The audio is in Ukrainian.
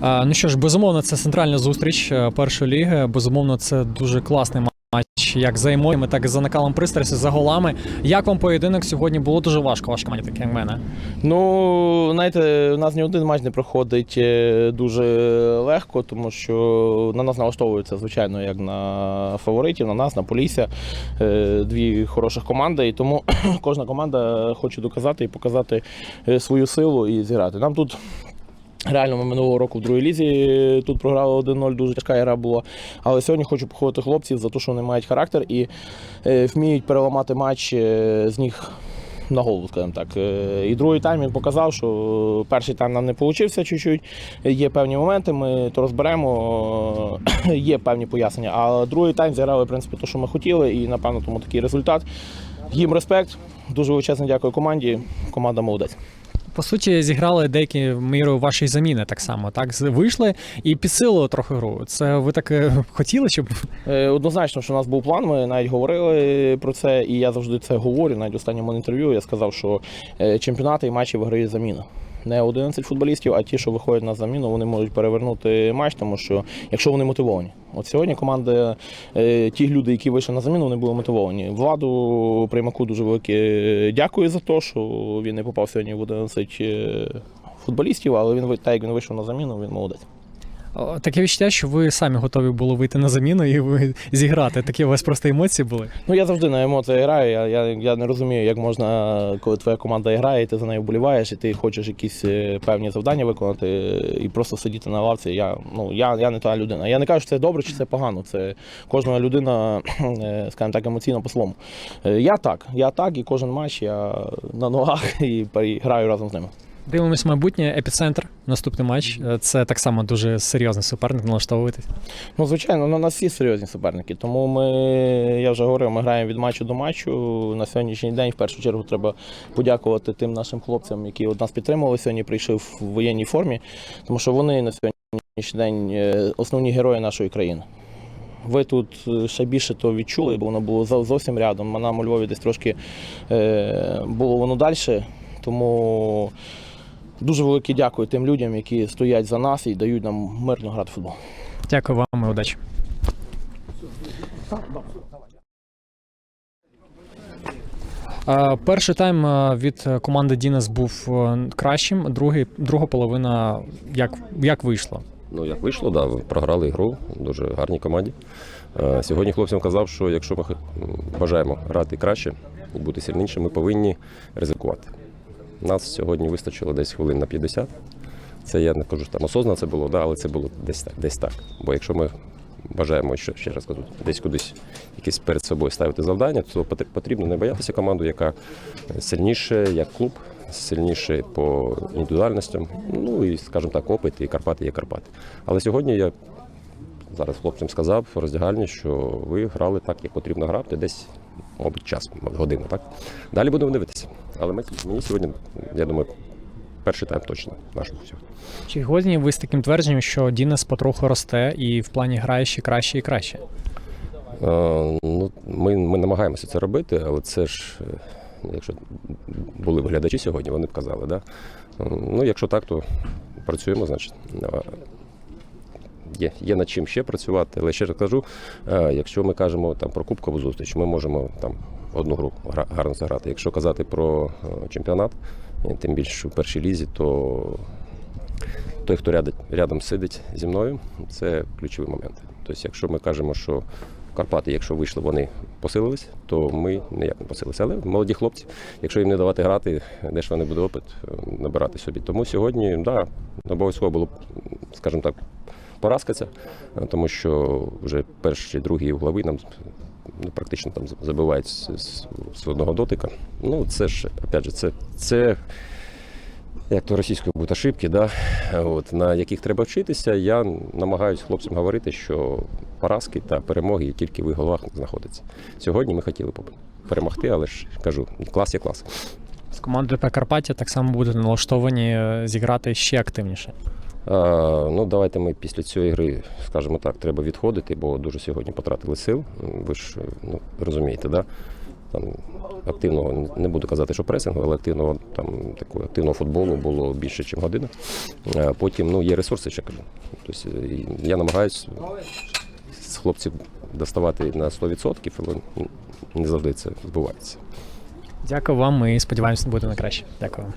Ну що ж, безумовно, це центральна зустріч е, першої ліги. Безумовно, це дуже класний матч, як за емоціями, так і за накалом пристрасті, за голами. Як вам поєдинок сьогодні було дуже важко, вашій команді, так як мене. Ну, знаєте, у нас ні один матч не проходить е, дуже легко, тому що на нас налаштовуються, звичайно, як на фаворитів, на нас, на Полісся. Е, Дві хороших команди. І тому кожна команда хоче доказати і показати е, свою силу і зіграти. Нам тут. Реально, ми минулого року в другій лізі е, тут програли 1-0, дуже тяжка гра була. Але сьогодні хочу похвалити хлопців за те, що вони мають характер і е, вміють переламати матч е, з них на голову, скажімо так. І другий тайм він показав, що перший тайм нам не вийшов чуть-чуть. Є певні моменти, ми то розберемо, є певні пояснення. А другий тайм зіграли, в принципі, те, що ми хотіли, і напевно тому такий результат. Їм респект. Дуже величезно дякую команді. Команда молодець. По суті, зіграли деякі мірою вашої заміни так само. Так вийшли і підсилили трохи гру. Це ви так е, хотіли, щоб Е, Однозначно, що у нас був план, ми навіть говорили про це, і я завжди це говорю. Навіть в останньому інтерв'ю я сказав, що е, чемпіонати і матчі виграє заміна. Не 11 футболістів, а ті, що виходять на заміну, вони можуть перевернути матч, тому що якщо вони мотивовані. От сьогодні команда, е, ті люди, які вийшли на заміну, вони були мотивовані. Владу Приймаку дуже велике дякую за те, що він не попав сьогодні в 11 е, футболістів, але він так як він вийшов на заміну, він молодець. Таке відчуття, що ви самі готові були вийти на заміну і ви зіграти. Такі у вас просто емоції були. Ну я завжди на емоціях граю. Я, я, я не розумію, як можна, коли твоя команда грає, і ти за нею вболіваєш, і ти хочеш якісь е, певні завдання виконати і просто сидіти на лавці. Я, ну, я, я не та людина. Я не кажу, що це добре чи це погано. Це кожна людина, е, скажімо так, емоційно по-своєму. Е, Я так, я так, і кожен матч я на ногах і граю разом з ними. Дивимось майбутнє, епіцентр, наступний матч. Е, Це так само дуже серйозний суперник, налаштовуйтесь. Ну, звичайно, на нас всі серйозні суперники. Тому ми, я вже говорив, ми граємо від матчу до матчу. На сьогоднішній день в першу чергу треба подякувати тим нашим хлопцям, які от нас підтримували сьогодні, прийшли в воєнній формі, тому що вони на сьогоднішній день е, основні герої нашої країни. Ви тут е, ще більше то відчули, бо воно було зовсім рядом. Нам у Львові десь трошки було воно далі. Тому дуже велике дякую тим людям, які стоять за нас і дають нам мирно грати в футбол. Дякую вам і удачі. Перший тайм від команди Дінес був кращим, другий, друга половина як, як вийшло. Ну, як вийшло, да, програли ігру в дуже гарній команді. Сьогодні хлопцям казав, що якщо ми бажаємо грати краще і бути сильнішим, ми повинні ризикувати. Нас сьогодні вистачило десь хвилин на 50. Це я не кажу, що там осознано це було, да, але це було десь так. Десь так. Бо якщо ми бажаємо, що ще раз кажу, десь кудись якесь перед собою ставити завдання, то потрібно не боятися команду, яка сильніше як клуб, сильніше по індивідуальностям. Ну і, скажімо так, опит і Карпати є Карпати. Але сьогодні я зараз хлопцям сказав в роздягальні, що ви грали так, як потрібно грати, десь, мабуть, час, годину, так? Далі будемо дивитися. Але ми- мені сьогодні, я думаю, перший тайм точно нашого всього. Чи згодні ви з таким твердженням, що Дінес потроху росте і в плані грає ще краще і краще? Е, Ну, ми, ми намагаємося це робити, але це ж, е, якщо були глядачі сьогодні, вони б казали, да? Ну, якщо так, то працюємо, значить. Є, є над чим ще працювати, але ще раз кажу, е, якщо ми кажемо там про кубкову зустріч, ми можемо там одну гру гарно заграти. Якщо казати про е, чемпіонат, тим більше в першій лізі, то той, хто рядом, рядом сидить зі мною, це ключові моменти. Тобто, якщо ми кажемо, що Карпати, якщо вийшли, вони посилились, то ми ніяк не посилилися. Але молоді хлопці, якщо їм не давати грати, де ж вони будуть опит е, набирати собі. Тому сьогодні, да, обов'язково було, скажімо так, поразка тому що вже перші, другі углові нам ну, практично там забивають з, з, з одного дотика. Ну, це ж, опять же, це, це як то російською будуть ошибки, да? От, на яких треба вчитися. Я намагаюся хлопцям говорити, що поразки та перемоги тільки в їх головах знаходяться. Сьогодні ми хотіли перемогти, але ж кажу, клас є клас. З командою Прикарпаття так само будете налаштовані е, зіграти ще активніше. А, ну, давайте ми після цієї гри, скажімо так, треба відходити, бо дуже сьогодні потратили сил. Ви ж ну, розумієте, да? там активного, не буду казати, що пресингу, але активного там такого активного футболу було більше, ніж година. Е, Потім ну, є ресурси, ще кажу. Тобто, е, я намагаюся з хлопців доставати на 100%, але не завжди це відбувається. Дякую вам і сподіваємося, буде на краще. Дякую.